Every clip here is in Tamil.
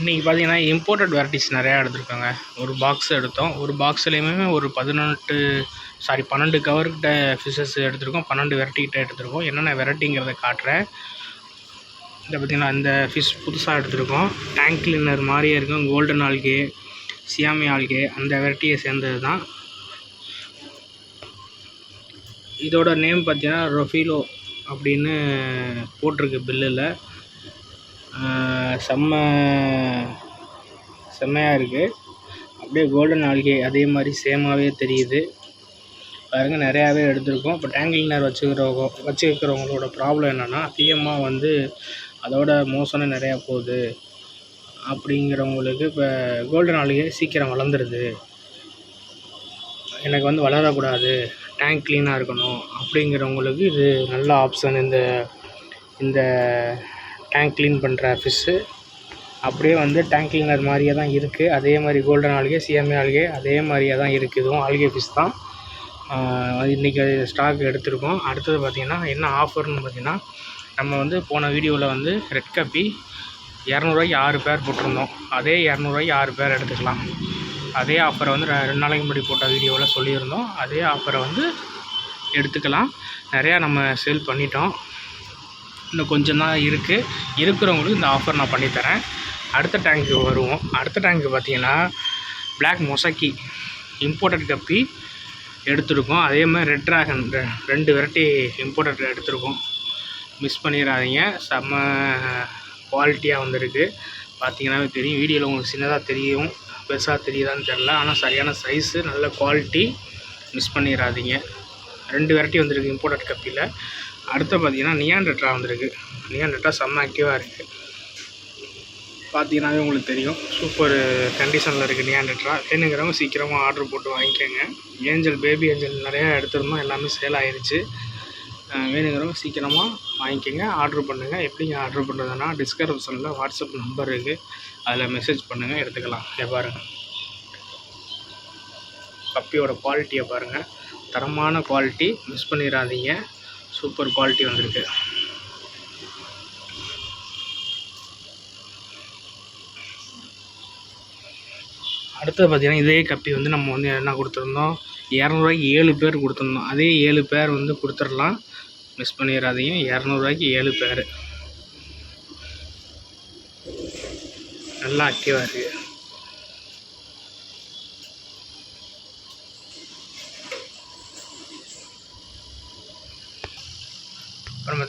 இன்றைக்கி பார்த்தீங்கன்னா இம்போர்ட்டட் வெரைட்டிஸ் நிறையா எடுத்திருக்காங்க. ஒரு பாக்ஸ் எடுத்தோம். ஒரு பாக்ஸ்லேயுமே ஒரு பதினெட்டு சாரி பன்னெண்டு கவர்கிட்ட ஃபிஷஸ் எடுத்திருக்கோம். பன்னெண்டு வெரைட்டிகிட்ட எடுத்திருக்கோம். என்னென்ன வெரைட்டிங்கிறத காட்டுறேன். இதை பார்த்திங்கன்னா இந்த ஃபிஷ் புதுசாக எடுத்திருக்கோம். டேங்க் கிளீனர் மாதிரியே இருக்கும். கோல்டன் ஆல்கே சியாமி ஆல்கே அந்த வெரைட்டியை சேர்ந்தது தான் இதோட நேம் பார்த்தீங்கன்னா ரொஃபிலோ அப்படின்னு போட்டிருக்கு பில்லில் செம்ம செம்மையாக இருக்குது அப்படியே கோல்டன் ஆல்கே அதே மாதிரி சேமாகவே தெரியுது. பாருங்கள் நிறையாவே எடுத்திருக்கோம். இப்போ டேங்க் கிளீனர் வச்சுக்கிறவங்க வச்சுருக்கிறவங்களோட ப்ராப்ளம் என்னென்னா அதிகமாக வந்து அதோட மோசனம் நிறையா போகுது. அப்படிங்கிறவங்களுக்கு இப்போ கோல்டன் ஆல்கே சீக்கிரம் வளர்ந்துருது. எனக்கு வந்து வளரக்கூடாது டேங்க் க்ளீனாக இருக்கணும் அப்படிங்கிறவங்களுக்கு இது நல்ல ஆப்ஷன் இந்த இந்த டேங்க் க்ளீன் பண்ணுற ஃபிஷ்ஷு அப்படியே வந்து டேங்க் கிளீனர் மாதிரியே தான் இருக்குது அதே மாதிரி கோல்டன் ஆல்கே சிஎம்ஏ ஆல்கே அதே மாதிரியே தான் இருக்குது இதுவும் ஆல்கே ஃபிஷ் தான். இன்றைக்கி ஸ்டாக் எடுத்திருக்கோம். அடுத்தது பார்த்திங்கன்னா என்ன ஆஃபர்னு பார்த்திங்கன்னா நம்ம வந்து போன வீடியோவில் வந்து ரெட் கப்பி இரநூறுவாய்க்கு ஆறு பேர் போட்டிருந்தோம். அதே இரநூறுவாய்க்கு ஆறு பேர் எடுத்துக்கலாம். அதே ஆஃபரை வந்து ரெ- ரெண்டு நாளைக்கு முன்னாடி போட்ட வீடியோவில் சொல்லியிருந்தோம். அதே ஆஃபரை வந்து எடுத்துக்கலாம். நிறையா நம்ம சேல் பண்ணிட்டோம். இன்னும் கொஞ்சம் தான் இருக்குது இருக்கிறவங்களுக்கு இந்த ஆஃபர் நான் பண்ணித்தரேன் அடுத்த டேங்க்கு வருவோம். அடுத்த டேங்க்கு பார்த்தீங்கன்னா பிளாக் மொசக்கி இம்போர்ட்டட் கப்பி எடுத்துருக்கோம். அதே மாதிரி ரெட் ட்ராகன் ரெ- ரெண்டு வெரைட்டி இம்போர்ட்டட் எடுத்துருக்கோம். மிஸ் பண்ணிடாதீங்க. செம்ம குவாலிட்டியாக வந்திருக்கு. பார்த்தீங்கன்னாவே தெரியும். வீடியோவில் உங்களுக்கு சின்னதாக தெரியும். பெருசாக தெரியுதான்னு தெரில ஆனால் சரியான சைஸு நல்ல குவாலிட்டி மிஸ் பண்ணிடாதீங்க. ரெண்டு வெரைட்டி வந்திருக்கு இம்போர்ட்டட் கப்பியில் அடுத்து பார்த்தீங்கன்னா நியான் டெட்ரா வந்திருக்கு. நியான் ரெட்ரா செம்ம ஆக்டிவாக இருக்குது பார்த்தீங்கன்னாவே உங்களுக்கு தெரியும். சூப்பர் கண்டிஷனில் இருக்குது நியான் டெட்ரா வேணுங்கிறவங்க சீக்கிரமாக ஆர்டர் போட்டு வாங்கிக்கோங்க. ஏஞ்சல் பேபி ஏஞ்சல் நிறையா எடுத்திருந்தோம். எல்லாமே சேல் ஆயிடுச்சு வேணுங்கிறவங்க சீக்கிரமாக வாங்கிக்கோங்க. ஆர்டர் பண்ணுங்கள் எப்படிங்க ஆர்டர் பண்ணுறதுன்னா டிஸ்கிரிப்ஷனில் வாட்ஸ்அப் நம்பர் இருக்குது அதில் மெசேஜ் பண்ணுங்கள் எடுத்துக்கலாம். இதை பாருங்கள் கப்பியோட குவாலிட்டியை பாருங்கள் தரமான குவாலிட்டி மிஸ் பண்ணிடாதீங்க. சூப்பர் குவாலிட்டி வந்திருக்கு. அடுத்தது பார்த்தீங்கன்னா இதே கப்பி வந்து நம்ம வந்து என்ன கொடுத்துருந்தோம்? இரநூறுவாய்க்கு ஏழு பேர் கொடுத்துருந்தோம். அதே ஏழு பேர் வந்து கொடுத்துடலாம். மிஸ் பண்ணிடாதீங்க. இரநூறுவாய்க்கு ஏழு பேர். நல்லா ஆக்டிவாக இருக்குது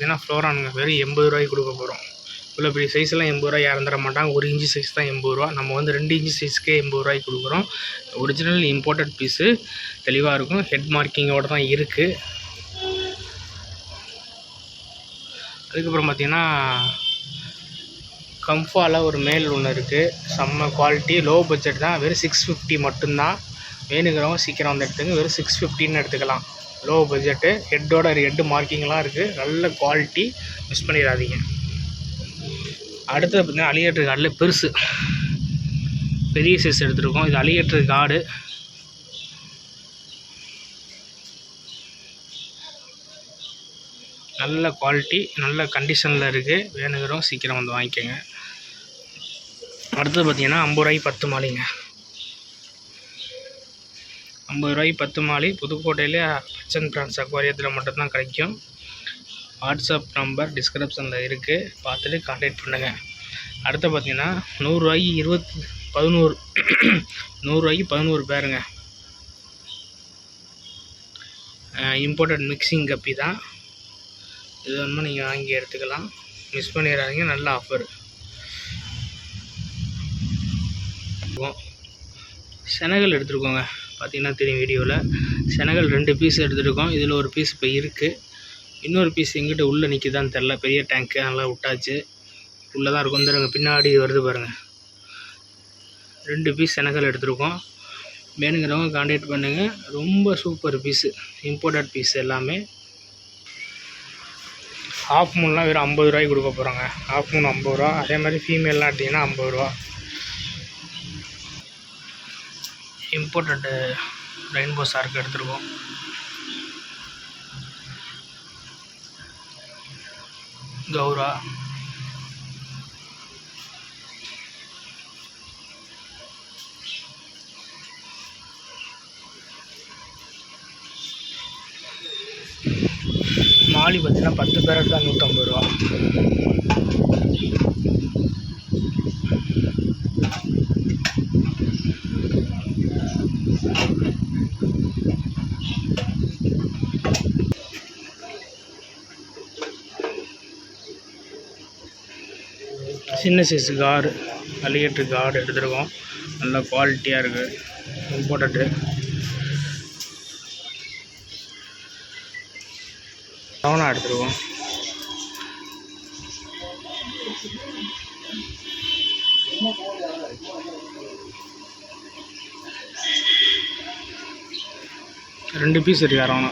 பார்த்தீங்கன்னா ஃப்ளோரானுங்க வெறும் எண்பது ரூபாய்க்கு கொடுக்க போகிறோம் இவ்வளோ பெரிய சைஸ்லாம் எண்பது ரூபாய் யாரும் தர மாட்டாங்க. ஒரு இன்ச்சு சைஸ் தான் எண்பது ரூபா. நம்ம வந்து ரெண்டு இன்ச்சு சைஸ்க்கே எண்பது ரூபாய்க்கு கொடுக்குறோம். ஒரிஜினல் இம்போர்ட்டட் பீஸு தெளிவாக இருக்கும். ஹெட் மார்க்கிங்கோடு தான் இருக்குது அதுக்கப்புறம் பார்த்தீங்கன்னா கம்ஃபாவில் ஒரு மேல் ஒன்று இருக்குது செம்ம குவாலிட்டி லோ பட்ஜெட் தான். வெறும் சிக்ஸ் ஃபிஃப்டி மட்டும்தான். வேணுங்கிறவங்க சீக்கிரம் வந்து எடுத்துங்க. வெறும் சிக்ஸ் ஃபிஃப்டின்னு எடுத்துக்கலாம். லோ பட்ஜெட்டு ஹெட்டோட ஹெட்டு மார்க்கிங்லாம் இருக்குது நல்ல குவாலிட்டி மிஸ் பண்ணிடாதீங்க. அடுத்தது பார்த்தீங்கன்னா அலிகேட்டர் கார்டில் பெருசு. பெரிய சைஸ் எடுத்துருக்கோம். இது அலிகேட்டர் கார்டு. நல்ல குவாலிட்டி நல்ல கண்டிஷனில் இருக்குது வேணுங்கிறவங்க சீக்கிரம் வந்து வாங்கிக்கோங்க. அடுத்தது பார்த்தீங்கன்னா ஐம்பது ரூபாய்க்கு பத்து மாலைங்க. ஐம்பது ரூபாய்க்கு பத்து மாலை புதுக்கோட்டையிலே பச்சன் பிரான்ஸ் அக்வாரியத்தில் மட்டும்தான் கிடைக்கும். வாட்ஸ்அப் நம்பர் டிஸ்கிரிப்ஷனில் இருக்குது பார்த்துட்டு கான்டாக்ட் பண்ணுங்கள் அடுத்து பார்த்தீங்கன்னா நூறுரூவாய்க்கு இருபத்தி பதினோரு நூறுரூவாய்க்கு பதினோரு பேருங்க. இம்போர்ட்டட் மிக்சிங் கப்பி தான். இது வந்து நீங்கள் வாங்கி எடுத்துக்கலாம். மிஸ் பண்ணிடாதீங்க நல்ல ஆஃபர் செனகல் எடுத்துருக்கோங்க. பார்த்தீங்கன்னா தெரியும் வீடியோவில். செனகல் ரெண்டு பீஸ் எடுத்துருக்கோம். இதில் ஒரு பீஸ் இப்போ இருக்குது இன்னொரு பீஸ் எங்கிட்ட உள்ளே நிற்கிதான்னு தெரில பெரிய டேங்க்கு நல்லா விட்டாச்சு. உள்ளே தான் இருக்கும் தருங்க பின்னாடி வருது பாருங்கள் ரெண்டு பீஸ் செனகல் எடுத்துருக்கோம். வேணுங்கிறவங்க கான்டாக்ட் பண்ணுங்கள் ரொம்ப சூப்பர் பீஸு இம்போர்ட்டட் பீஸ் எல்லாமே. ஹாஃப் மூணுலாம் வெறும் ஐம்பது ரூபாய்க்கு கொடுக்க போகிறாங்க ஹாஃப் மூணு ஐம்பது ரூபா. அதே மாதிரி ஃபீமேல்லாம் எடுத்திங்கன்னா ஐம்பது ரூபா. இம்போர்ட்டடு ரெயின்போ சார்க்கு எடுத்துருக்கோம். கௌரா. மாலி பார்த்தீங்கன்னா பத்து பேருக்கு தான் நூற்றம்பது ரூபா. சின்ன சைஸ் கார் அலிகேட்ரு கார் எடுத்துருக்கோம். நல்ல குவாலிட்டியாக இருக்குது இம்போர்ட்டடு டவுனாக எடுத்துருக்கோம் ரெண்டு பீஸ் இருக்கு ரவணா